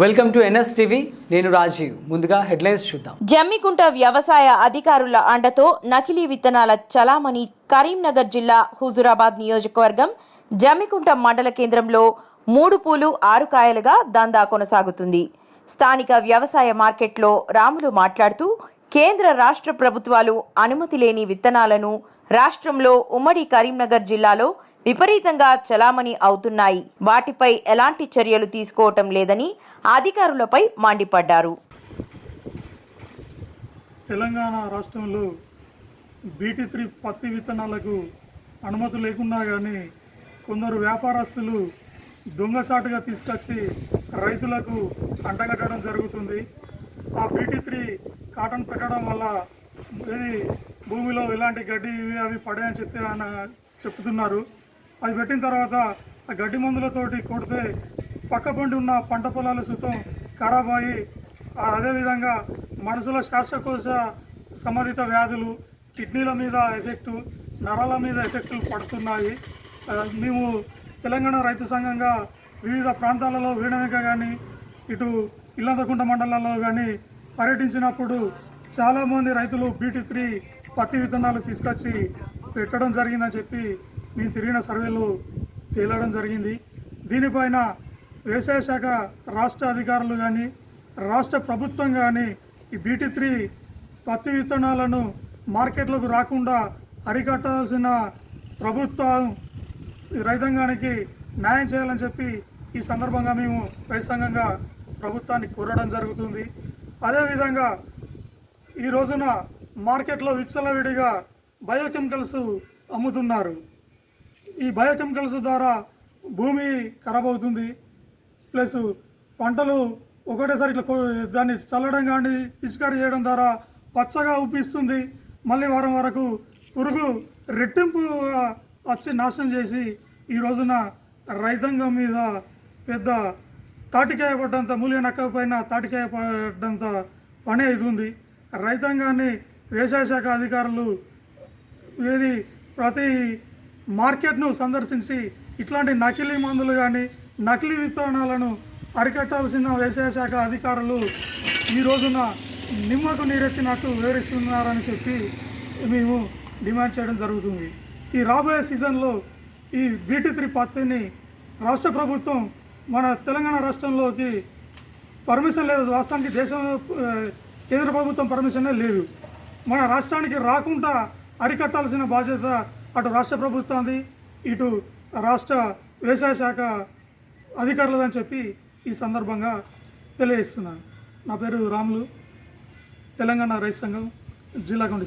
Welcome to NS TV. నేను రాజీవ్. ముందుగా headlines చూద్దాం. జమ్మికుంట వ్యవసాయ అధికారుల అండతో నకిలీ విత్తనాల చలామణి కరీంనగర్ జిల్లా హుజురాబాద్ నియోజకవర్గం జమ్మికుంట మండల కేంద్రంలో మూడు పూలు ఆరు కాయలుగా దందా కొనసాగుతుంది. స్థానిక వ్యవసాయ మార్కెట్లో రాములు మాట్లాడుతూ కేంద్ర రాష్ట్ర ప్రభుత్వాలు అనుమతి లేని విత్తనాలను రాష్ట్రంలో ఉమ్మడి కరీంనగర్ జిల్లాలో విపరీతంగా చలామణి అవుతున్నాయి. వాటిపై ఎలాంటి చర్యలు తీసుకోవటం లేదని అధికారులపై మండిపడ్డారు. తెలంగాణ రాష్ట్రంలో బీటీ త్రీ పత్తి విత్తనాలకు అనుమతి లేకున్నా కానీ కొందరు వ్యాపారస్తులు దొంగచాటుగా తీసుకొచ్చి రైతులకు అంటగట్టడం జరుగుతుంది. ఆ బీటీ త్రీ కాటన్ పెట్టడం వల్ల ఇది భూమిలో ఇలాంటి గడ్డి ఇవి అవి పడాయని చెప్పి ఆయన చెప్తున్నారు. అది పెట్టిన తర్వాత ఆ గడ్డి మందులతోటి కొడితే పక్క పండి ఉన్న పంట పొలాల సుతం ఖరాబ్ అయ్యి అదేవిధంగా మనసులో శ్వాసకోశ సంబంధిత వ్యాధులు కిడ్నీల మీద ఎఫెక్టు నరాల మీద ఎఫెక్టులు పడుతున్నాయి. మేము తెలంగాణ రైతు సంఘంగా వివిధ ప్రాంతాలలో వీణమిక కానీ ఇటు ఇల్లంతకుంట మండలాల్లో కానీ పర్యటించినప్పుడు చాలామంది రైతులు బీటీ త్రీ పత్తి విత్తనాలు తీసుకొచ్చి పెట్టడం జరిగిందని చెప్పి మేము తిరిగిన సర్వేలు తేలడం జరిగింది. దీనిపైన వ్యవసాయ శాఖ రాష్ట్ర అధికారులు కానీ రాష్ట్ర ప్రభుత్వం కానీ ఈ బీటీ త్రీ పత్తి విత్తనాలను మార్కెట్లోకి రాకుండా అరికట్టాల్సిన ప్రభుత్వం రైతాంగానికి న్యాయం చేయాలని చెప్పి ఈ సందర్భంగా మేము రైతాంగంగా ప్రభుత్వాన్ని కోరడం జరుగుతుంది. అదేవిధంగా ఈ రోజున మార్కెట్లో విచ్చలవిడిగా బయోకెమికల్స్ అమ్ముతున్నారు. ఈ బయోకెమికల్స్ ద్వారా భూమి ఖరాబ్ అవుతుంది. ప్లస్ పంటలు ఒకటేసారి ఇట్లా కో- దాన్ని చల్లడం కానీ పిచికారీ చేయడం ద్వారా పచ్చగా ఉప్పిస్తుంది మళ్ళీ వారం వరకు పురుగు రెట్టింపు వచ్చి నాశనం చేసి ఈ రోజున రైతాంగం మీద పెద్ద తాటికాయ పడ్డంత మూల్య నక్క పైన తాటికాయ పడ్డంత పని అవుతుంది. రైతాంగాన్ని వ్యవసాయ శాఖ అధికారులు ఏది ప్రతి మార్కెట్ను సందర్శించి ఇట్లాంటి నకిలీ మందులు కానీ నకిలీ విత్తనాలను అరికట్టాల్సిన వ్యవసాయ శాఖ అధికారులు ఈ రోజున నిమ్మకు నీరెత్తినట్టు వివరిస్తున్నారని చెప్పి మేము డిమాండ్ చేయడం జరుగుతుంది. ఈ రాబోయే సీజన్లో ఈ బీటీ త్రీ పత్తిని రాష్ట్ర ప్రభుత్వం మన తెలంగాణ రాష్ట్రంలోకి పర్మిషన్ లేదు. వాస్తవానికి దేశం కేంద్ర ప్రభుత్వం పర్మిషనే లేదు. మన రాష్ట్రానికి రాకుండా అరికట్టాల్సిన బాధ్యత అటు రాష్ట్ర ప్రభుత్వంది ఇటు రాష్ట్ర వ్యవసాయ శాఖ అధికారులదని చెప్పి ఈ సందర్భంగా తెలియజేస్తున్నాను. నా పేరు రాములు తెలంగాణ రైతు సంఘం జిల్లా కమిటీ